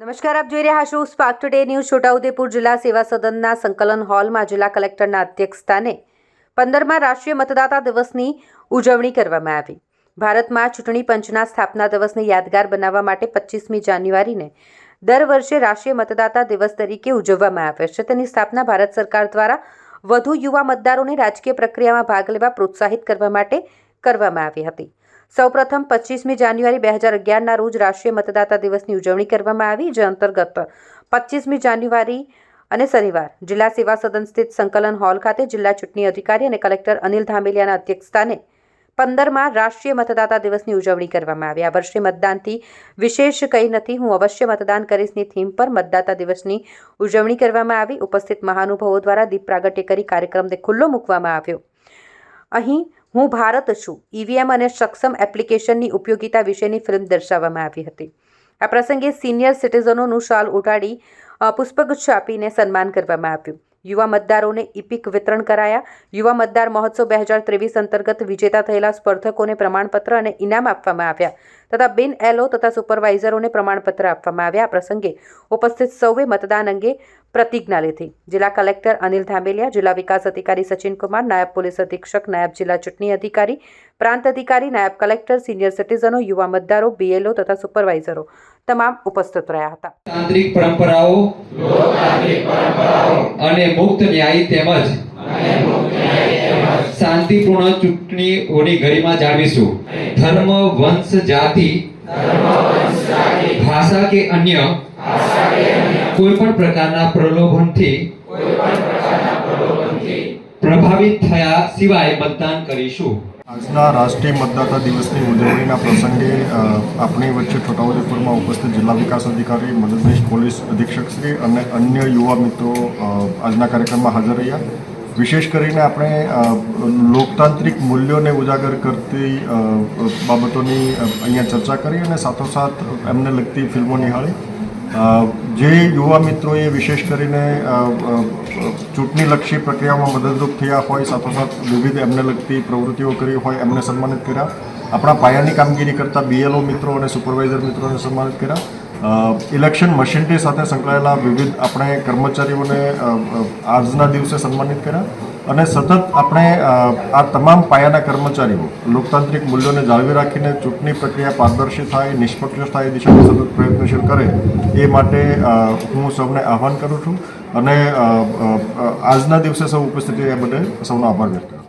નમસ્કાર, આપ જોઈ રહ્યા છો સ્પાર્ક ટુડે ન્યૂઝ છોટાઉદેપુર જિલ્લા સેવા સદનના સંકલન હોલમાં જિલ્લા કલેક્ટરના અધ્યક્ષસ્થાને પંદરમાં રાષ્ટ્રીય મતદાતા દિવસની ઉજવણી કરવામાં આવી. ભારતમાં ચૂંટણી પંચના સ્થાપના દિવસને યાદગાર બનાવવા માટે પચીસમી જાન્યુઆરીને દર વર્ષે રાષ્ટ્રીય મતદાતા દિવસ તરીકે ઉજવવામાં આવે છે. તેની સ્થાપના ભારત સરકાર દ્વારા વધુ યુવા મતદારોને રાજકીય પ્રક્રિયામાં ભાગ લેવા પ્રોત્સાહિત કરવા માટે કરવામાં આવી હતી. સૌપ્રથમ પચીસમી જાન્યુઆરી બે હજાર અગિયારના રોજ રાષ્ટ્રીય મતદાતા દિવસની ઉજવણી કરવામાં આવી, જે અંતર્ગત પચીસમી જાન્યુઆરી અને શનિવાર જિલ્લા સેવા સદન સ્થિત સંકલન હોલ ખાતે જિલ્લા ચૂંટણી અધિકારી અને કલેક્ટર અનિલ ધામેલિયાના અધ્યક્ષસ્થાને પંદરમાં રાષ્ટ્રીય મતદાતા દિવસની ઉજવણી કરવામાં આવી. આ વર્ષે મતદાનથી વિશેષ કંઈ નથી. હું અવશ્ય મતદાન કરીશની થીમ પર મતદાતા દિવસની ઉજવણી કરવામાં આવી. ઉપસ્થિત મહાનુભાવો દ્વારા દીપ પ્રાગટ્ય કરી કાર્યક્રમને ખુલ્લો મૂકવામાં આવ્યો. અહીં હું ભારત છું. ઈવીએમ અને સક્ષમ એપ્લિકેશનની ઉપયોગિતા વિશેની ફિલ્મ દર્શાવવામાં આવી હતી. આ પ્રસંગે સિનિયર સિટીઝનોનું શાલ ઉડાડી પુષ્પગુચ્છ આપીને સન્માન કરવામાં આવ્યું. યુવા મતદારોને ઇપિક વિતરણ કરાયા. યુવા મતદાર મહોત્સવ બે હજાર ત્રેવીસ અંતર્ગત વિજેતા થયેલા સ્પર્ધકોને પ્રમાણપત્ર અને ઇનામ આપવામાં આવ્યા તથા બિન એલઓ તથા સુપરવાઇઝરોને પ્રમાણપત્ર આપવામાં આવ્યા. આ પ્રસંગે ઉપસ્થિત સૌએ મતદાન અંગે પ્રતિજ્ઞા લીધી જિલ્લા કલેક્ટર અનિલ ધામેલિયા જિલ્લા વિકાસ અધિકારી સચિન કુમાર નાયબ પોલીસ અધિક્ષક નાયબ જિલ્લા ચૂંટણી અધિકારી પ્રાંત અધિકારી નાયબ કલેક્ટર સિનિયર સિટીઝનો યુવા મતદારો બીએલઓ તથા સુપરવાઇઝરો તમામ ઉપસ્થિત રહ્યા હતા. તાંત્રિક પરંપરાઓ અને મુક્ત ન્યાયી તેમજ શાંતિપૂર્ણ ચૂંટણીઓની ગરિમા જાળવીશું. ધર્મ વંશ જાતિ ભાષા કે અન્ય કોઈ પણ પ્રકારના પ્રલોભનથી પ્રભાવિત થયા સિવાય મતદાન કરીશું. આજના રાષ્ટ્રીય મતદાતા દિવસની ઉજવણીના પ્રસંગે આપણી વચ્ચે છોટાઉદેપુરમાં ઉપસ્થિત જિલ્લા વિકાસ અધિકારી, મદદનીશ પોલીસ અધિક્ષક શ્રી અને અન્ય યુવા મિત્રો આજના કાર્યક્રમમાં હાજર રહ્યા. વિશેષ કરીને આપણે લોકતાંત્રિક મૂલ્યોને ઉજાગર કરતી બાબતોની અહીંયા ચર્ચા કરી અને સાથોસાથ એમને લગતી ફિલ્મો નિહાળી. જે યુવા મિત્રોએ વિશેષ કરીને ચૂંટણીલક્ષી પ્રક્રિયામાં મદદરૂપ થયા હોય, સાથોસાથ વિવિધ એમને લગતી પ્રવૃત્તિઓ કરી હોય, એમને સન્માનિત કર્યા. આપણા પાયાની કામગીરી કરતા બીએલઓ મિત્રો અને સુપરવાઇઝર મિત્રોને સન્માનિત કર્યા. ઇલેક્શન મશીનરી સાથે સંકળાયેલા વિવિધ આપણે કર્મચારીઓને આજના દિવસે સન્માનિત કર્યા. અને સતત આપણે આ તમામ પાયાના કર્મચારીઓ લોકતાંત્રિક મૂલ્યોને જાળવી રાખીને ચૂંટણી પ્રક્રિયા પારદર્શી થાય, નિષ્પક્ષ થાય, એ દિશામાં સતત પ્રયત્નશીલ કરે, એ માટે હું સૌને આહ્વાન કરું છું. અને આજના દિવસે સૌ ઉપસ્થિતિ એ બદલ સૌનો આભાર વ્યક્ત